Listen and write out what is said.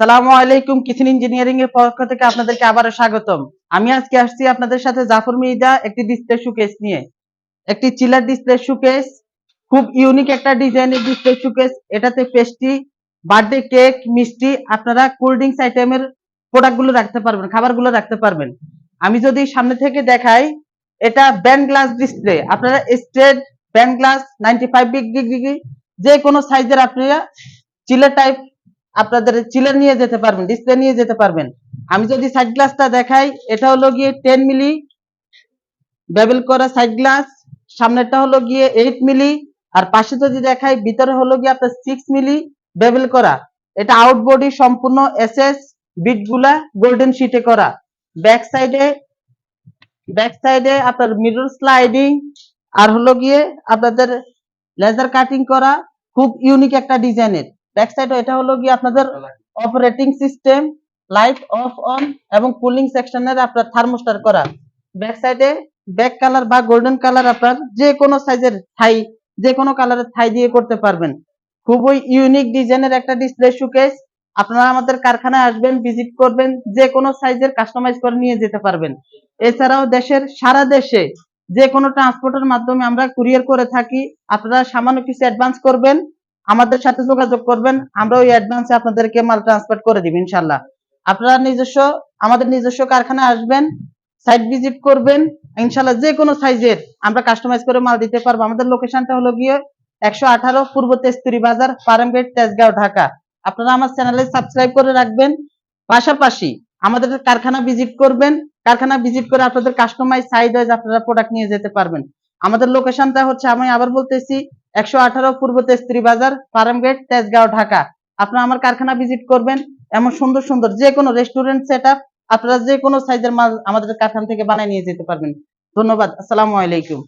সালামু আলাইকুম, kitchen engineering এর পক্ষ থেকে আপনাদেরকে আবারও স্বাগতম। আমি আজকে আসছি আপনাদের সাথে জাফর মির্জা একটি ডিসপ্লে শোকেস নিয়ে। একটি চিলার ডিসপ্লে শোকেস খুব ইউনিক একটা ডিজাইনের ডিসপ্লে শোকেস এটাতে পেস্ট্রি বার্থডে কেক মিষ্টি, আপনারা কোল্ড ড্রিঙ্কস আইটেমের প্রোডাক্টগুলো রাখতে পারবেন, খাবারগুলো রাখতে পারবেন। আমি যদি সামনে থেকে দেখাই, এটা ব্যান্ড গ্লাস ডিসপ্লে আপনারা straight bend glass ninety five degree যে কোনো সাইজের আপনারা চিলার টাইপ আপনাদের চিলার নিয়ে যেতে পারবেন ডিসপ্লে নিয়ে যেতে পারবেন। আমি যদি সাইড গ্লাসটা দেখাই, এটা হলো গিয়ে টেন মিলি বেবেল করা সাইড গ্লাস সামনেরটা হলো গিয়ে এইট মিলি আর পাশে যদি দেখাই, ভিতরে হলো গিয়ে আপনার সিক্স মিলি বেবেল করা। এটা আউট বডি সম্পূর্ণ এসএস বিটগুলা গোল্ডেন শিটে করা। ব্যাক সাইডে ব্যাক সাইডে আপনার মিরর স্লাইডিং আর হলো গিয়ে আপনাদের লেজার কাটিং করা, খুব ইউনিক একটা ডিজাইনের ব্যাক সাইডে এটা হলো গিয়ে আপনাদের operating system light off on এবং কুলিং সেকশনের আপনার থার্মোস্টার করা। ব্যাক সাইডে ব্যাক কালার বা গোল্ডেন কালার আপনার যে কোনো সাইজের থাই যে কোনো কালারের থাই দিয়ে করতে পারবেন। খুবই ইউনিক ডিজাইনের একটা ডিসপ্লে শোকেস আপনারা আমাদের কারখানায় আসবেন ভিজিট করবেন, যে কোনো সাইজের কাস্টমাইজ করে নিয়ে যেতে পারবেন। এছাড়াও দেশের, সারা দেশে যে কোনো ট্রান্সপোর্টের মাধ্যমে আমরা কুরিয়ার করে থাকি। আপনারা সামান্য কিছু অ্যাডভান্স করবেন। আমাদের সাথে যোগাযোগ করবেন, আমরা ওই অ্যাডভান্সে আপনাদেরকে মাল ট্রান্সপোর্ট করে দিব ইনশাল্লাহ আপনারা নিজস্ব, আমাদের নিজস্ব কারখানায় আসবেন সাইট ভিজিট করবেন ইনশাল্লাহ যে কোনো সাইজের আমরা কাস্টমাইজ করে মাল দিতে পারব। আমাদের লোকেশনটা হলো গিয়ে একশো আঠারো পূর্ব তেস্তুরি বাজার ফার্মগেট তেজগাঁও, ঢাকা। আপনারা আমার চ্যানেলে সাবস্ক্রাইব করে রাখবেন। পাশাপাশি আমাদের কারখানা ভিজিট করবেন। কারখানা ভিজিট করে আপনাদের কাস্টমাইজ সাইজ ওয়াইজ আপনারা প্রোডাক্ট নিয়ে যেতে পারবেন। আমাদের লোকেশনটা হচ্ছে, আমি আবার বলতেছি, একশো আঠারো পূর্ব তেস্ত্রী বাজার ফার্মগেট তেজগাঁও, ঢাকা। আপনারা আমার কারখানা ভিজিট করবেন, এমন সুন্দর সুন্দর যে কোনো রেস্টুরেন্ট সেট আপনারা যে কোনো সাইজের মাল আমাদের কারখানা থেকে বানিয়ে নিয়ে যেতে পারবেন। ধন্যবাদ, আসসালামু আলাইকুম।